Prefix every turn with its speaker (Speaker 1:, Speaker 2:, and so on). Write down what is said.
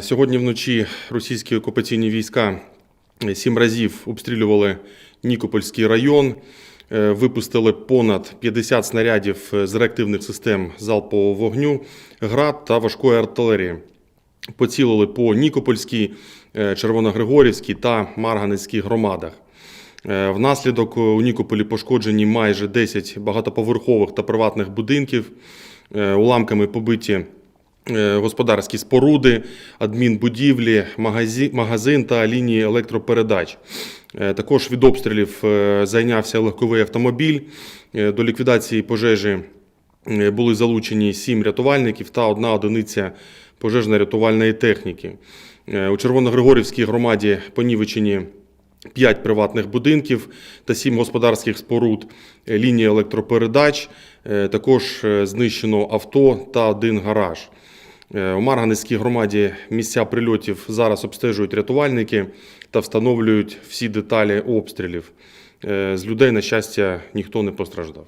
Speaker 1: Сьогодні вночі російські окупаційні війська сім разів обстрілювали Нікопольський район, е, випустили понад 50 снарядів з реактивних систем залпового вогню, град та важкої артилерії. Поцілили по Нікопольській, е, Червоногригорівській та Марганецькій громадах. Е, Внаслідок у Нікополі пошкоджені майже 10 багатоповерхових та приватних будинків, Е, уламками побиті е, господарські споруди, адмінбудівлі, магазин та лінії електропередач. Е, Також від обстрілів е, зайнявся легковий автомобіль. Е, До ліквідації пожежі е, були залучені сім рятувальників та одна одиниця пожежно-рятувальної техніки. Е, У Червоногригорівській громаді понівечені 5 приватних будинків та 7 господарських споруд, е, лінії електропередач. Е, Також е, знищено авто та один гараж. Е, У Марганецькій громаді місця прильотів зараз обстежують рятувальники та встановлюють всі деталі обстрілів. Е, З людей, на щастя, ніхто не постраждав.